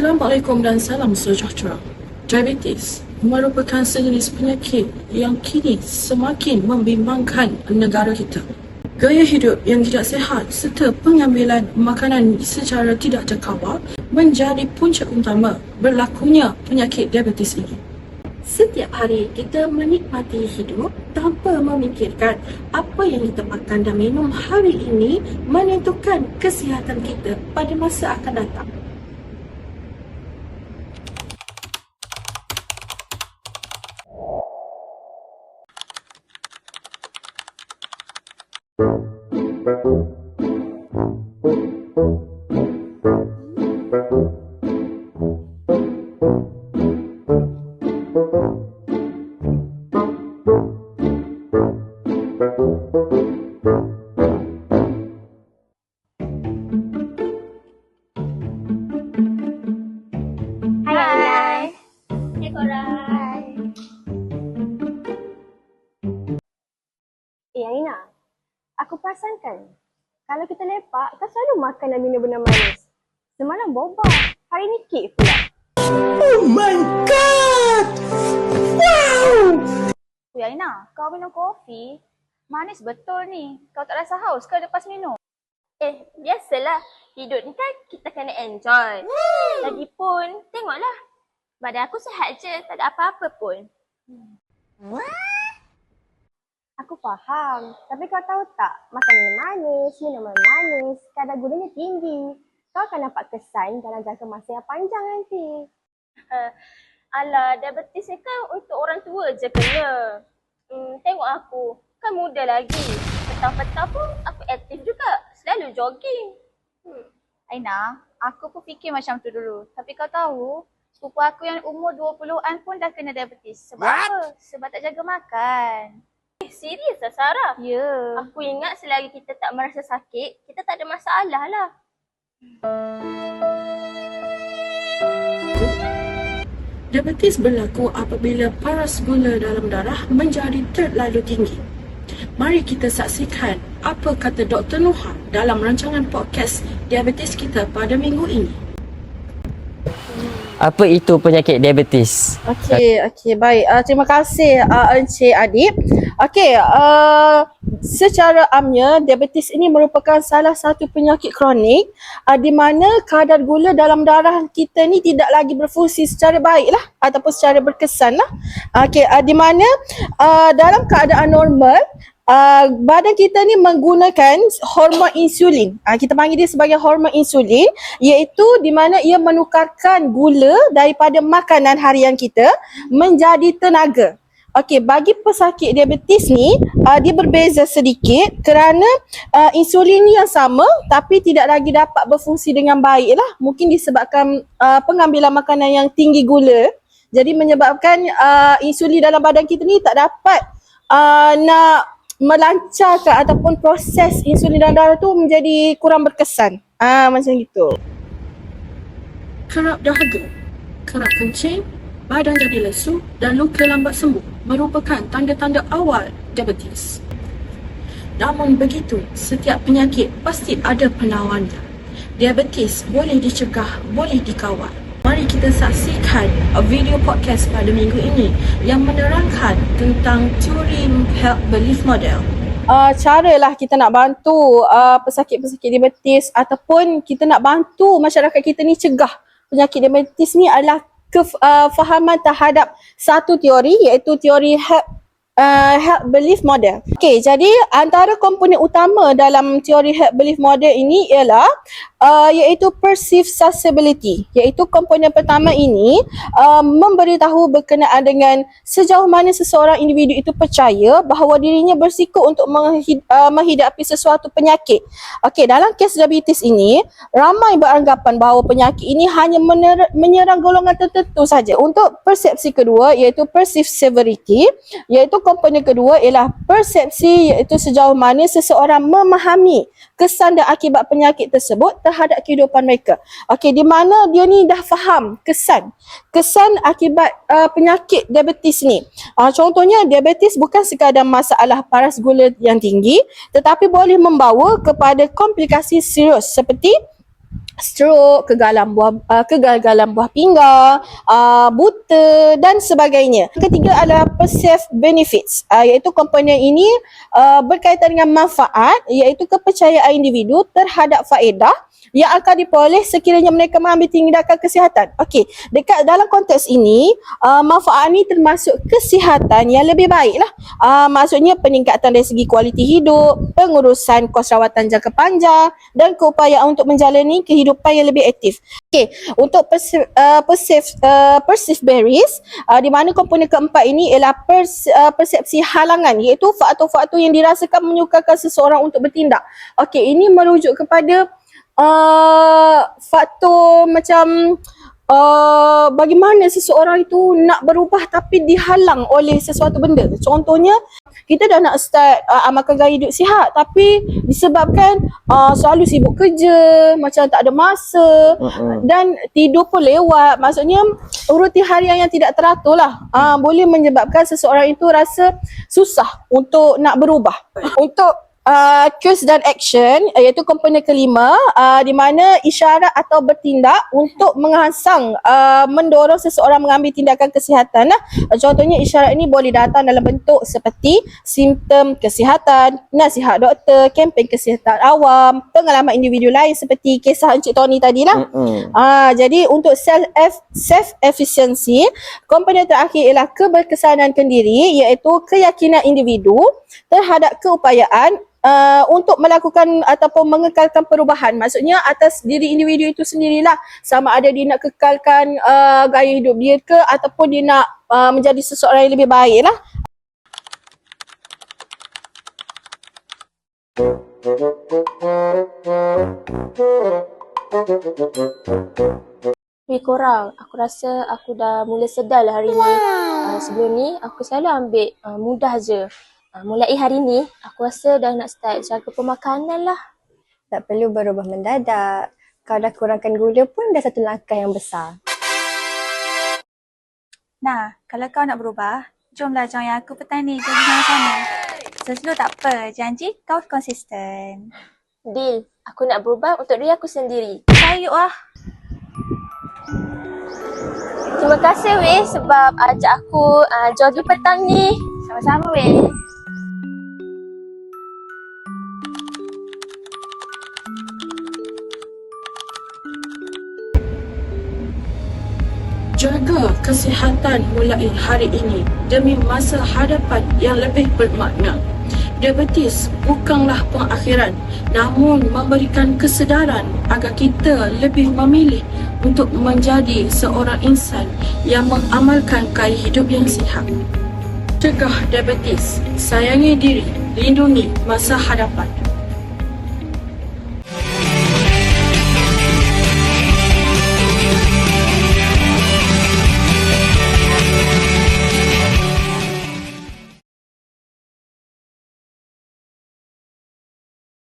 Assalamualaikum dan salam sejahtera. Diabetes merupakan sejenis penyakit yang kini semakin membimbangkan negara kita. Gaya hidup yang tidak sihat serta pengambilan makanan secara tidak terkawal menjadi punca utama berlakunya penyakit diabetes ini. Setiap hari kita menikmati hidup tanpa memikirkan apa yang kita makan dan minum hari ini menentukan kesihatan kita pada masa akan datang. Thank you. Kan, kalau kita lepak, kau selalu makan dan minum benda manis. Semalam boba, hari ni kek pula. Ui Aina, kau minum kopi? Manis betul ni. Kau tak rasa haus ke lepas minum? Eh, biasalah. Hidup ni kan kita kena enjoy. Lagipun, tengoklah. Badan aku sihat je. Tak ada apa-apa pun. Aku faham, tapi kau tahu tak, makanan manis, minuman manis, kadar gulanya tinggi. Kau akan nampak kesan dalam jangka masa yang panjang nanti. Alah, diabetes ni kan untuk orang tua je kena. Hmm, tengok aku. Kan muda lagi. Petang-petang pun aku aktif juga. Selalu jogging. Hmm. Aina, aku pun fikir macam tu dulu. Tapi kau tahu, sepupu aku yang umur 20-an pun dah kena diabetes. Sebab apa? Sebab tak jaga makan. Eh, serius lah Sarah? Ya. Aku ingat selagi kita tak merasa sakit, kita tak ada masalah lah. Diabetes berlaku apabila paras gula dalam darah menjadi terlalu tinggi. Mari kita saksikan apa kata Dr. Noha dalam rancangan podcast diabetes kita pada minggu ini. Apa itu penyakit diabetes? Okey, okey, baik. Uh, terima kasih uh, Encik Adib. Okey, uh, secara amnya diabetes ini merupakan salah satu penyakit kronik uh, di mana kadar gula dalam darah kita ni tidak lagi berfungsi secara baik lah ataupun secara berkesan lah. Okey, uh, di mana uh, dalam keadaan normal Uh, badan kita ni menggunakan hormon insulin. Uh, kita panggil dia sebagai hormon insulin iaitu di mana ia menukarkan gula daripada makanan harian kita menjadi tenaga. Okey, bagi pesakit diabetes ni uh, dia berbeza sedikit kerana uh, insulin ni yang sama tapi tidak lagi dapat berfungsi dengan baik lah. Mungkin disebabkan uh, pengambilan makanan yang tinggi gula. Jadi menyebabkan uh, insulin dalam badan kita ni tak dapat uh, nak melancarkan ataupun proses insulin dalam darah tu menjadi kurang berkesan. Ah macam gitu. Kerap dahaga, kerap kencing, badan jadi lesu dan luka lambat sembuh merupakan tanda-tanda awal diabetes. Namun begitu, setiap penyakit pasti ada penawannya. Diabetes boleh dicegah, boleh dikawal. Mari kita saksikan video podcast pada minggu ini yang menerangkan tentang teori health belief model. Uh, cara lah kita nak bantu uh, pesakit-pesakit diabetes ataupun kita nak bantu masyarakat kita ni cegah penyakit diabetes ni adalah kefahaman uh, terhadap satu teori iaitu teori health uh, health belief model. Okey, jadi antara komponen utama dalam teori health belief model ini ialah uh, iaitu perceived susceptibility. Iaitu komponen pertama ini uh, memberitahu berkenaan dengan sejauh mana seseorang individu itu percaya bahawa dirinya bersiko untuk menghid- uh, menghidapi sesuatu penyakit. Okey, dalam kes diabetes ini, ramai beranggapan bahawa penyakit ini hanya mener- menyerang golongan tertentu saja. Untuk persepsi kedua iaitu perceived severity, iaitu komponen kedua ialah persepsi iaitu sejauh mana seseorang memahami kesan dan akibat penyakit tersebut terhadap kehidupan mereka. Okey, di mana dia ni dah faham kesan, kesan akibat uh, penyakit diabetes ni. Uh, contohnya diabetes bukan sekadar masalah paras gula yang tinggi, tetapi boleh membawa kepada komplikasi serius seperti stroke, kegagalan buah uh, kegagalan buah pinggang, uh, buta dan sebagainya. Ketiga adalah perceived benefits uh, iaitu komponen ini uh, berkaitan dengan manfaat iaitu kepercayaan individu terhadap faedah yang akan diperoleh sekiranya mereka mengambil tindakan kesihatan. Okey, dekat dalam konteks ini, uh, manfaat ini termasuk kesihatan yang lebih baik lah. Uh, maksudnya peningkatan dari segi kualiti hidup, pengurusan kos rawatan jangka panjang dan keupayaan untuk menjalani kehidupan yang lebih aktif. Okey, untuk perse- uh, persef- uh, perseverance, uh, di mana komponen keempat ini ialah pers- uh, persepsi halangan iaitu faktor-faktor yang dirasakan menyukarkan seseorang untuk bertindak. Okey, ini merujuk kepada uh, faktor macam uh, bagaimana seseorang itu nak berubah tapi dihalang oleh sesuatu benda. Contohnya, kita dah nak start uh, amalkan gaya hidup sihat tapi disebabkan uh, selalu sibuk kerja, macam tak ada masa Mm-mm. dan tidur pun lewat. Maksudnya rutin harian yang tidak teratur lah. Uh, boleh menyebabkan seseorang itu rasa susah untuk nak berubah. Untuk uh, cues dan action iaitu komponen kelima uh, di mana isyarat atau bertindak untuk menghasang uh, mendorong seseorang mengambil tindakan kesihatan lah. Uh, contohnya isyarat ini boleh datang dalam bentuk seperti simptom kesihatan, nasihat doktor, kempen kesihatan awam, pengalaman individu lain seperti kisah Encik Tony tadi lah. Mm-mm. Ah, jadi untuk self self efficiency, komponen terakhir ialah keberkesanan kendiri iaitu keyakinan individu terhadap keupayaan Uh, untuk melakukan ataupun mengekalkan perubahan. Maksudnya atas diri individu itu sendirilah sama ada dia nak kekalkan uh, gaya hidup dia ke ataupun dia nak uh, menjadi seseorang yang lebih baik lah. Weh korang, aku rasa aku dah mula sedar lah hari ni. Uh, sebelum ni, aku selalu ambil uh, mudah je. Uh, mulai hari ni, aku rasa dah nak start jaga pemakanan lah. Tak perlu berubah mendadak. Kau dah kurangkan gula pun dah satu langkah yang besar. Nah, kalau kau nak berubah, jomlah join aku petang ni jadi sama-sama. Sesuatu tak apa, janji kau konsisten. Deal, aku nak berubah untuk diri aku sendiri. Sayuk lah. Terima kasih weh sebab ajak aku uh, jogging petang ni. Sama-sama weh. Kesihatan mulai hari ini demi masa hadapan yang lebih bermakna. Diabetes bukanlah pengakhiran namun memberikan kesedaran agar kita lebih memilih untuk menjadi seorang insan yang mengamalkan gaya hidup yang sihat. Cegah diabetes, sayangi diri, lindungi masa hadapan.